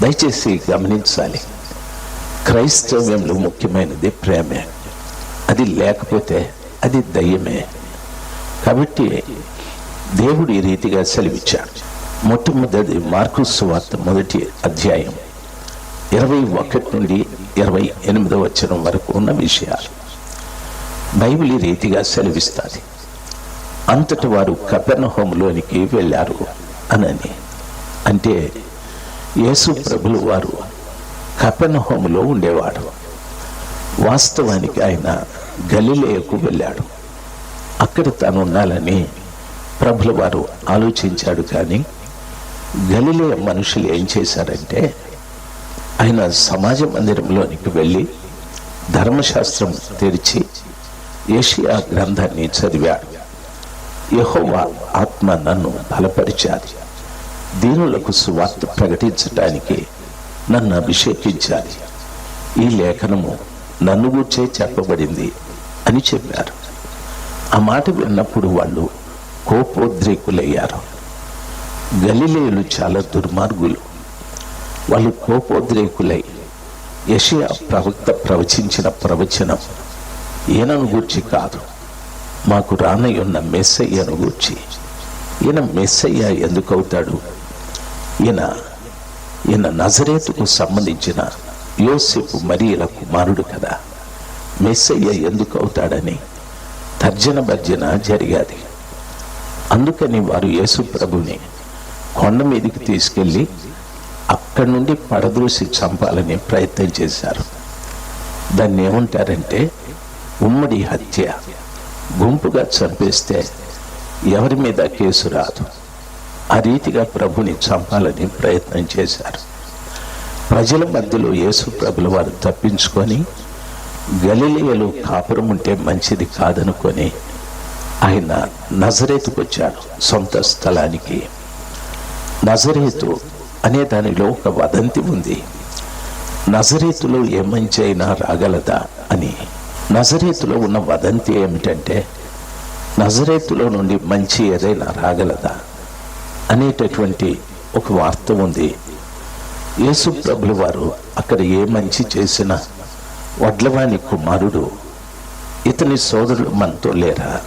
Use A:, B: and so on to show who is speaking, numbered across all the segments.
A: దయచేసి గమనించాలి. క్రైస్తవ్యంలో ముఖ్యమైనది ప్రేమే. అది లేకపోతే అది దయ్యమే. కాబట్టి దేవుడు ఈ రీతిగా సెలవిచ్చాడు. మొట్టమొదటి మార్కు సువార్త మొదటి అధ్యాయం ఇరవై ఒకటి నుండి ఇరవై ఎనిమిదవ వచ్చిన వరకు ఉన్న విషయాలు. బైబిల్ ఈ రీతిగా సెలవిస్తుంది. అంతటి వారు కపెర్ణహోములోనికి వెళ్ళారు అనని. అంటే యేసు ప్రభులు వారు కపెనహోములో ఉండేవాడు. వాస్తవానికి ఆయన గలిలేయకు వెళ్ళాడు. అక్కడ తాను ఉండాలని ప్రభుల వారు ఆలోచించాడు కానీ గలిలే మనుషులు ఏం చేశారంటే ఆయన సమాజ మందిరంలోనికి వెళ్ళి ధర్మశాస్త్రం తెరిచి ఏషియా గ్రంథాన్ని చదివాడు. యహోవా ఆత్మ నన్ను బలపరిచాలి దీనులకు సువార్త ప్రకటించటానికి నన్ను అభిషేకించాలి. ఈ లేఖనము నన్ను గూర్చే చెప్పబడింది అని చెప్పారు. ఆ మాట విన్నప్పుడు వాళ్ళు కోపోద్రేకులయ్యారు. గలిలేయులు చాలా దుర్మార్గులు. వాళ్ళు కోపోద్రేకులై యషియా ప్రవక్త ప్రవచించిన ప్రవచనం ఈయనను గూర్చి కాదు మాకు రానయ్యున్న మెస్సయ్యను గూర్చి. ఈయన మెస్సయ్య ఎందుకవుతాడు? ఈయన ఈయన నజరేతుకు సంబంధించిన యోసేపు మరియల కుమారుడు కదా. మెస్సయ్య ఎందుకు అవుతాడని తర్జన భర్జన జరిగాది. అందుకని వారు యేసు ప్రభుని కొండ మీదకి తీసుకెళ్ళి అక్కడి నుండి పడదూసి చంపాలని ప్రయత్నం చేశారు. దాన్ని ఏమంటారంటే ఉమ్మడి హత్య. గుంపుగా చంపేస్తే ఎవరి మీద కేసు రాదు. ఆ రీతిగా ప్రభుని చంపాలని ప్రయత్నం చేశారు. ప్రజల మధ్యలో యేసు ప్రభులు వారు తప్పించుకొని గలిలియలో కాపురం ఉంటే మంచిది కాదనుకొని ఆయన నజరేతుకు వచ్చాడు సొంత స్థలానికి. నజరేతు అనే దానిలో ఒక వదంతి ఉంది. నజరేతులో ఏ మంచి అయినా రాగలదా అని. నజరేతులో ఉన్న వదంతి ఏమిటంటే నజరేతులో నుండి మంచి ఏదైనా రాగలదా? అనేటటువంటి ఒక వార్త ఉంది. యేసు ప్రభుల వారు అక్కడ ఏ మంచి చేసినా వడ్లవాణి కుమారుడు ఇతని సోదరుడు మనతో లేరా?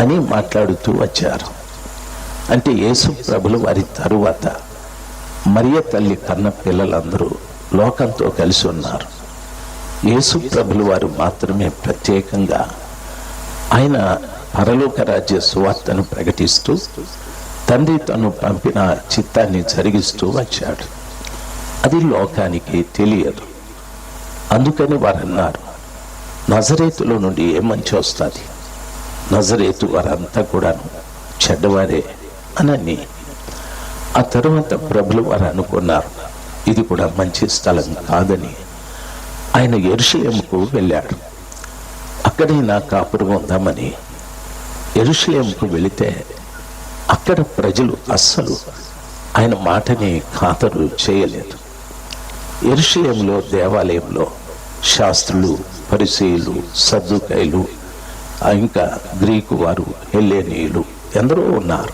A: అని మాట్లాడుతూ వచ్చారు. అంటే యేసు ప్రభులు వారి తరువాత మరియ తల్లి కన్న పిల్లలందరూ లోకంతో కలిసి ఉన్నారు. యేసు ప్రభులు వారు మాత్రమే ప్రత్యేకంగా ఆయన పరలోక రాజ్య సువార్తను ప్రకటిస్తూ తండ్రి తను పంపిన చిత్తాన్ని జరిగిస్తూ వచ్చాడు. అది లోకానికి తెలియదు. అందుకని వారు అన్నారు నజరేతులో నుండి ఏ మంచి వస్తుంది? నజరేతు వారంతా కూడాను చెడ్డవారే అనని. ఆ తరువాత ప్రభులు వారు అనుకున్నారు ఇది కూడా మంచి స్థలం కాదని. ఆయన ఎరుషలేముకు వెళ్ళాడు. అక్కడే నా కాపురం ఉందామని. ఎరుషలేముకు వెళితే అక్కడ ప్రజలు అస్సలు ఆయన మాటని ఖాతరు చేయలేదు. ఎరుషలేంలో దేవాలయంలో శాస్త్రులు పరిశీలు సద్దుకాయలు ఇంకా గ్రీకు వారు హెల్లేనీయులు ఎందరో ఉన్నారు.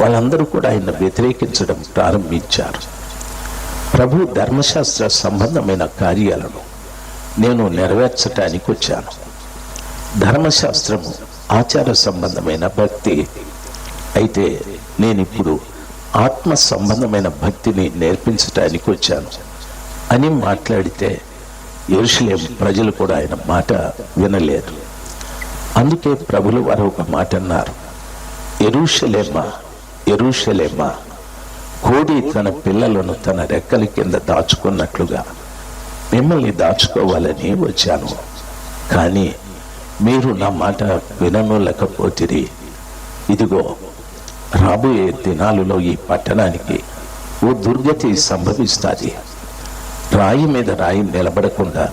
A: వాళ్ళందరూ కూడా ఆయన వ్యతిరేకించడం ప్రారంభించారు. ప్రభు ధర్మశాస్త్ర సంబంధమైన కార్యాలను నేను నెరవేర్చటానికి వచ్చాను ధర్మశాస్త్రము ఆచార సంబంధమైన భక్తి అయితే నేను ఇప్పుడు ఆత్మ సంబంధమైన భక్తిని నేర్పించటానికి వచ్చాను. అని మాట్లాడితే ఎరుషలేం ప్రజలు కూడా ఆయన మాట వినలేరు అందుకే ప్రభులు వారు ఒక మాట అన్నారు. ఎరుషలేమా ఎరుషలేమా కోడి తన పిల్లలను తన రెక్కల కింద దాచుకున్నట్లుగా మిమ్మల్ని దాచుకోవాలని వచ్చాను. కానీ మీరు నా మాట వినను లేకపోతిరి. ఇదిగో రాబోయే దినాలలో ఈ పట్టణానికి ఓ దుర్గతి సంభవిస్తుంది. రాయి మీద రాయి నిలబడకుండా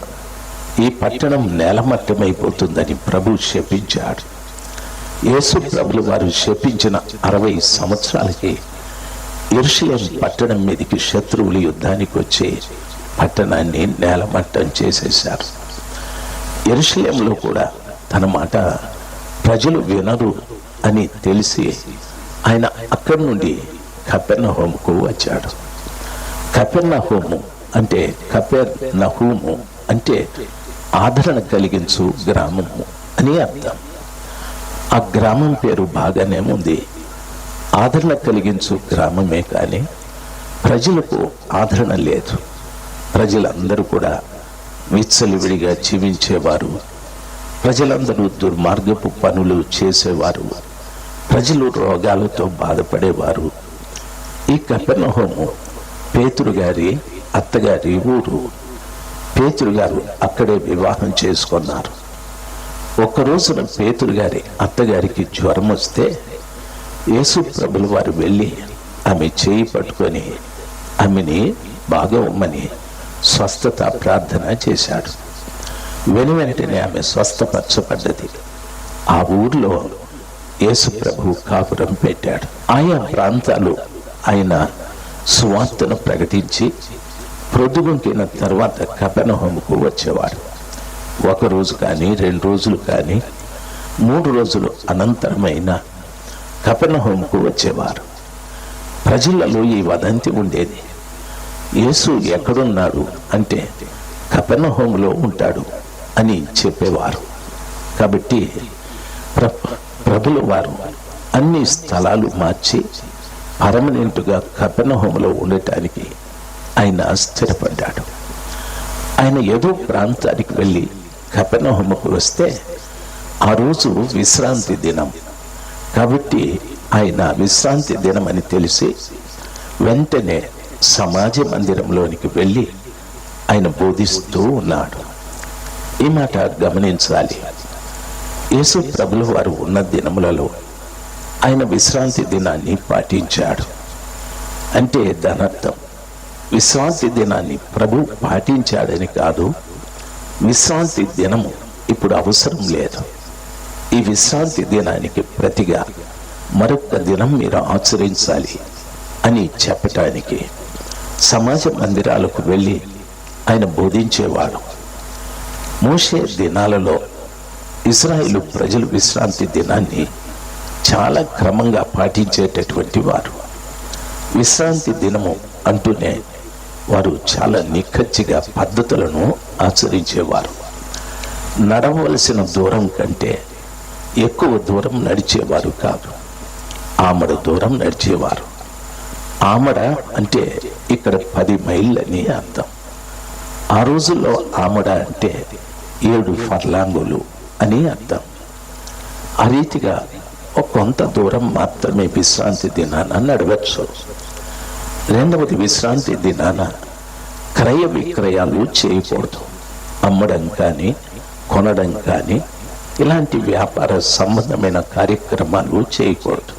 A: ఈ పట్టణం నేలమట్టమైపోతుందని ప్రభు శపించాడు. యేసు ప్రభులు వారు శపించిన అరవై సంవత్సరాలకి ఎరుషలేం పట్టణం మీదకి శత్రువులు యుద్ధానికి వచ్చి పట్టణాన్ని నేలమట్టం చేసేశారు. ఎరుషలేంలో కూడా తన మాట ప్రజలు వినరు అని తెలిసి ఆయన అక్కడి నుండి కపెర్ణ హోముకు వచ్చాడు. కపెర్ హోము అంటే కపెర్ నహూము అంటే ఆదరణ కలిగించు గ్రామము అని అర్థం. ఆ గ్రామం పేరు బాగానే ఉంది. ఆదరణ కలిగించు గ్రామమే కానీ ప్రజలకు ఆదరణ లేదు. ప్రజలందరూ కూడా విచ్చలివిడిగా జీవించేవారు. ప్రజలందరూ దుర్మార్గపు పనులు చేసేవారు. ప్రజలు రోగాలతో బాధపడేవారు. ఈ కపెర్నహోము పేతురు గారి అత్తగారి ఊరు. పేతురు గారు అక్కడే వివాహం చేసుకున్నారు. ఒక రోజున పేతురు గారి అత్తగారికి జ్వరం వస్తే యేసు ప్రభులు వారు వెళ్ళి ఆమె చేయి పట్టుకొని ఆమెని బాగా ఉమ్మని స్వస్థత ప్రార్థన చేశాడు. వెను వెంటనే ఆమె స్వస్థపరచబడ్డది. ఆ ఊర్లో యేసు ప్రభు కాపురం పెట్టాడు. ఆయా ప్రాంతాలు ఆయన సువార్తను ప్రకటించి ప్రొద్దుగుంకిన తర్వాత కపెనహోముకు వచ్చేవాడు ఒక రోజు కానీ రెండు రోజులు కానీ మూడు రోజులు అనంతరమైన కపెనహోముకు వచ్చేవారు. ప్రజలలో ఈ వదంతి ఉండేది. యేసు ఎక్కడున్నాడు అంటే కపెనహోములో ఉంటాడు అని చెప్పేవారు. కాబట్టి ప్ర ప్రభుల వారు అన్ని స్థలాలు మార్చి పర్మనెంట్గా కపెనహోములో ఉండటానికి ఆయన స్థిరపడ్డాడు. ఆయన ఏదో ప్రాంతానికి వెళ్ళి కపెనహోముకు వస్తే ఆ రోజు విశ్రాంతి దినం. కాబట్టి ఆయన విశ్రాంతి దినం అని తెలిసి వెంటనే సమాజ మందిరంలోనికి వెళ్ళి ఆయన బోధిస్తూ ఉన్నాడు. ఈ మాట గమనించాలి. యేసు ప్రభుల వారు ఉన్న దినములలో ఆయన విశ్రాంతి దినాన్ని పాటించాడు. అంటే దానర్థం విశ్రాంతి దినాన్ని ప్రభు పాటించాడని కాదు విశ్రాంతి దినము ఇప్పుడు అవసరం లేదు. ఈ విశ్రాంతి దినానికి ప్రతిగా మరొక దినం మీరు ఆచరించాలి అని చెప్పటానికి సమాజ మందిరాలకు వెళ్ళి ఆయన బోధించేవాడు. మోసే దినాలలో ఇజ్రాయిలు ప్రజలు విశ్రాంతి దినాన్ని చాలా క్రమంగా పాటించేటటువంటి వారు. విశ్రాంతి దినము అంటూనే వారు చాలా నిక్కచ్చిగా పద్ధతులను ఆచరించేవారు. నడవలసిన దూరం కంటే ఎక్కువ దూరం నడిచేవారు కాదు. ఆమడ దూరం నడిచేవారు. ఆమడ అంటే ఇక్కడ పది మైళ్ళని అర్థం. ఆ రోజుల్లో ఆమడ అంటే ఏడు ఫర్లాంగులు అని అర్థం. ఆ రీతిగా ఒక కొంత దూరం మాత్రమే విశ్రాంతి దినాన నడవచ్చు రెండవది విశ్రాంతి దినాన క్రయ విక్రయాలు చేయకూడదు. అమ్మడం కానీ కొనడం కానీ ఇలాంటి వ్యాపార సంబంధమైన కార్యక్రమాలు చేయకూడదు.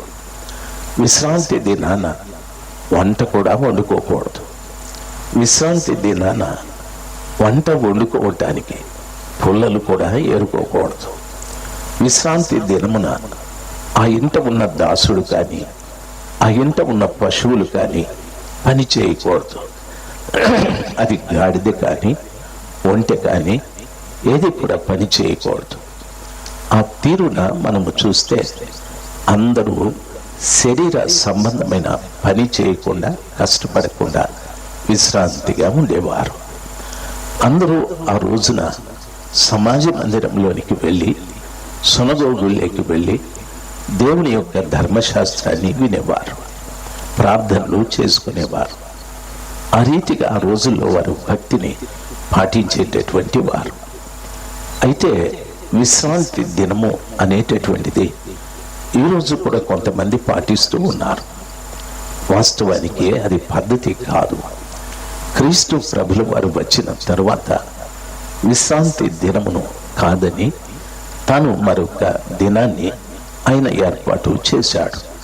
A: విశ్రాంతి దినాన వంట కూడా వండుకోకూడదు. విశ్రాంతి దినాన వంట వండుకోవటానికి పుల్లలు కూడా ఏరుకోకూడదు. విశ్రాంతి దినమున ఆ ఇంట ఉన్న దాసుడు కానీ ఆ ఇంట ఉన్న పశువులు కానీ పని చేయకూడదు. అది గాడిద కానీ ఒంటె కానీ ఏది కూడా పని చేయకూడదు. ఆ తీరున మనము చూస్తే అందరూ శరీర సంబంధమైన పని చేయకుండా కష్టపడకుండా విశ్రాంతిగా ఉండేవారు. అందరూ ఆ రోజున సమాజ మందిరంలోనికి వెళ్ళి సునగోగుల్లోకి వెళ్ళి దేవుని యొక్క ధర్మశాస్త్రాన్ని వినేవారు ప్రార్థనలు చేసుకునేవారు. ఆ రీతిగా ఆ రోజుల్లో వారు భక్తిని పాటించేటటువంటి వారు. అయితే విశ్రాంతి దినము అనేటటువంటిది ఈరోజు కూడా కొంతమంది పాటిస్తూ ఉన్నారు. వాస్తవానికి అది పద్ధతి కాదు. క్రీస్తు ప్రభులు వారు వచ్చిన తర్వాత విశ్రాంతి దినమును కాదని తాను మరొక దినాన్ని ఆయన ఏర్పాటు చేశాడు.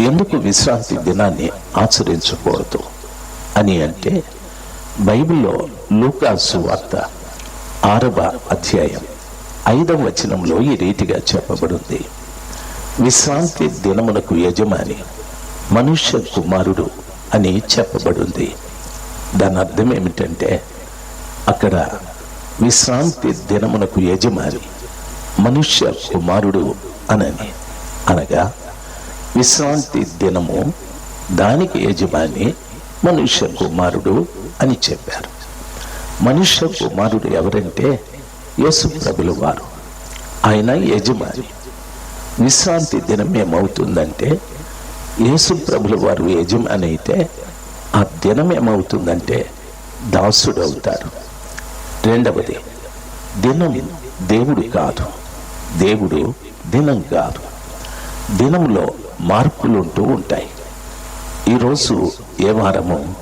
A: ఎందుకు విశ్రాంతి దినాన్ని ఆచరించకూడదు? అని అంటే బైబిల్లో లూకాసు వార్త ఆరవ అధ్యాయం ఐదవ వచనంలో ఈ రీతిగా చెప్పబడింది. విశ్రాంతి దినమునకు యజమాని మనుష్య కుమారుడు అని చెప్పబడింది. దాని అర్థం ఏమిటంటే అక్కడ విశ్రాంతి దినమునకు యజమాని మనుష్య కుమారుడు అనని. అనగా విశ్రాంతి దినము దానికి యజమాని మనుష్య కుమారుడు అని చెప్పారు. మనుష్య కుమారుడు ఎవరంటే యేసు ప్రభుల వారు. ఆయన యజమాని. విశ్రాంతి దినం ఏమవుతుందంటే యేసు ప్రభుల వారు యజమాని అయితే ఆ దినం ఏమవుతుందంటే దాసుడు అవుతారు రెండవది దినం దేవుడు కాదు. దేవుడు దినం కాదు. దినంలో మార్పులు ఉంటూ ఉంటాయి. ఈరోజు ఏ వారము?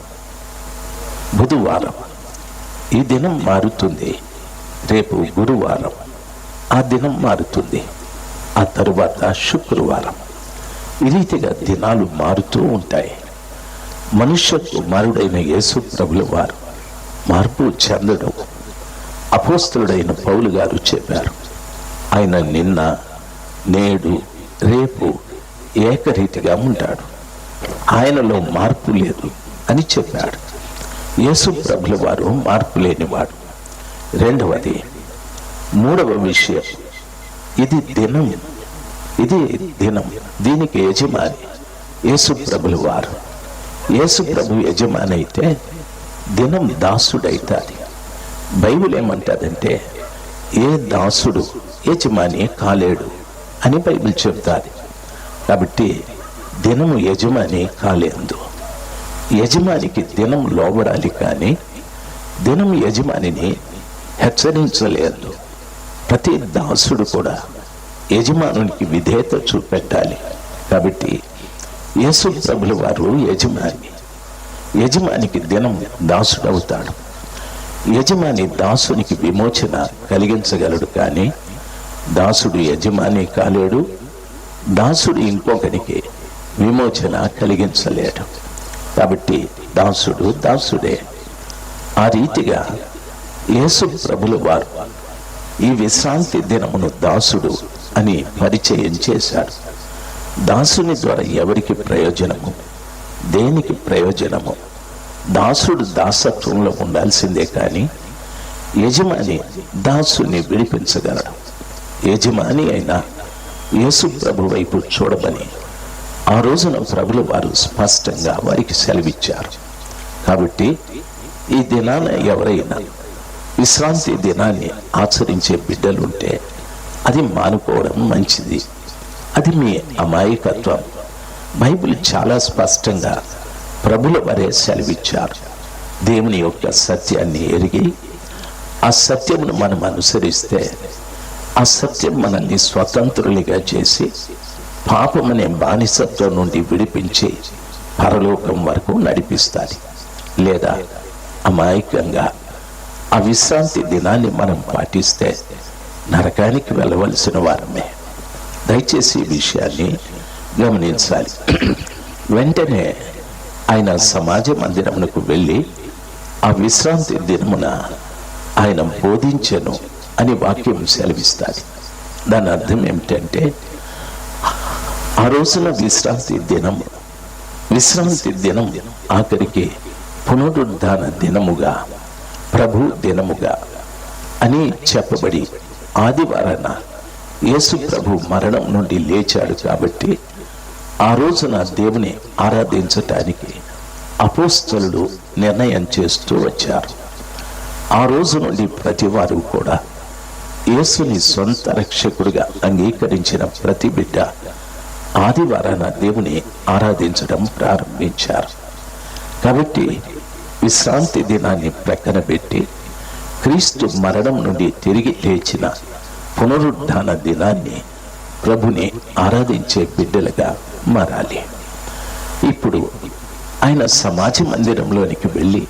A: బుధవారం. ఈ దినం మారుతుంది. రేపు గురువారం. ఆ దినం మారుతుంది. ఆ తరువాత శుక్రవారం. ఈ రీతిగా దినాలు మారుతూ ఉంటాయి. మనుష్య కుమారుడైన యేసు ప్రభుల వారు మార్పు చెందడం అపోస్తుడైన పౌలు గారు చెప్పారు. ఆయన నిన్న నేడు రేపు ఏకరీతిగా ఉంటాడు. ఆయనలో మార్పు లేదు అని చెప్పాడు. యేసు ప్రభుల వారు మార్పు లేనివాడు. రెండవది మూడవ విషయం ఇది దినం ఇది దినం దీనికి యజమాని యేసు ప్రభుల వారు. యేసు ప్రభు యజమాని అయితే దినం దాసుడైతాది బైబిల్ ఏమంటుందంటే ఏ దాసుడు యజమాని కాలేడు అని బైబిల్ చెబుతాది కాబట్టి దినము యజమాని కాలేదు. యజమానికి దినం లోబడాలి కానీ దినం యజమానిని హెచ్చరించలేదు. ప్రతి దాసుడు కూడా యజమానునికి విధేయత చూపెట్టాలి. కాబట్టి యేసు ప్రభుల వారు యజమాని. యజమానికి దినం దాసుడవుతాడు. యజమాని దాసునికి విమోచన కలిగించగలడు కానీ దాసుడు యజమాని కాలేడు దాసుడు ఇంకొకరికి విమోచన కలిగించలేడు. కాబట్టి దాసుడు దాసుడే. ఆ రీతిగా యేసు ప్రభుల వారు ఈ విశ్రాంతి దినమును దాసుడు అని పరిచయం చేశాడు దాసుని ద్వారా ఎవరికి ప్రయోజనము? దేనికి ప్రయోజనము? దాసుడు దాసత్వంలో ఉండాల్సిందే కానీ యజమాని దాసుని విడిపించగలడు. యజమాని అయినా యేసు ప్రభు వైపు చూడమని ఆ రోజున ప్రభుల వారు స్పష్టంగా వారికి సెలవిచ్చారు. కాబట్టి ఈ దినాన ఎవరైనా విశ్రాంతి దినాన్ని ఆచరించే బిడ్డలుంటే అది మానుకోవడం మంచిది. అది మీ అమాయకత్వం. బైబిల్ చాలా స్పష్టంగా ప్రభుల వరే సెలవిచ్చారు. దేవుని యొక్క సత్యాన్ని ఎరిగి ఆ సత్యమును మనం అనుసరిస్తే ఆ సత్యం మనల్ని స్వతంత్రులుగా చేసి పాపమనే బానిసత్వం నుండి విడిపించి పరలోకం వరకు నడిపిస్తాది. లేదా అమాయకంగా ఆ విశ్రాంతి దినాన్ని మనం పాటిస్తే నరకానికి వెళ్ళవలసిన వారమే. దయచేసి ఈ విషయాన్ని గమనించాలి. వెంటనే ఆయన సమాజ మందిరమునకు వెళ్ళి ఆ విశ్రాంతి దినమున ఆయన బోధించను అని వాక్యం సెలవిస్తాది. దాని అర్థం ఏమిటంటే ఆ రోజున విశ్రాంతి దినం విశ్రాంతి దినం ఆఖరికి పునరుద్ధాన దినముగా ప్రభు దినముగా అని చెప్పబడి ఆదివారాన యేసు ప్రభు మరణం నుండి లేచాడు కాబట్టి ఆ రోజున దేవుని ఆరాధించటానికి అపోస్తలుడు నిర్ణయం చేస్తూ వచ్చారు. ఆ రోజు నుండి ప్రతి వారు కూడా యేసుని సొంత రక్షకుడిగా అంగీకరించిన ప్రతి బిడ్డ ఆదివారాన దేవుని ఆరాధించడం ప్రారంభించారు. కాబట్టి విశ్రాంతి దినాన్ని ప్రక్కన పెట్టి క్రీస్తు మరణం నుండి తిరిగి లేచిన పునరుద్ధాన దినాన్ని ప్రభుని ఆరాధించే బిడ్డలుగా మారాలి. ఇప్పుడు ఆయన సమాజ మందిరంలోనికి వెళ్ళి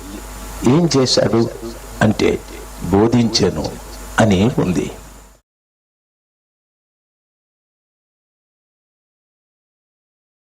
A: ఏం చేశాడు అంటే బోధించెను అని ఉంది.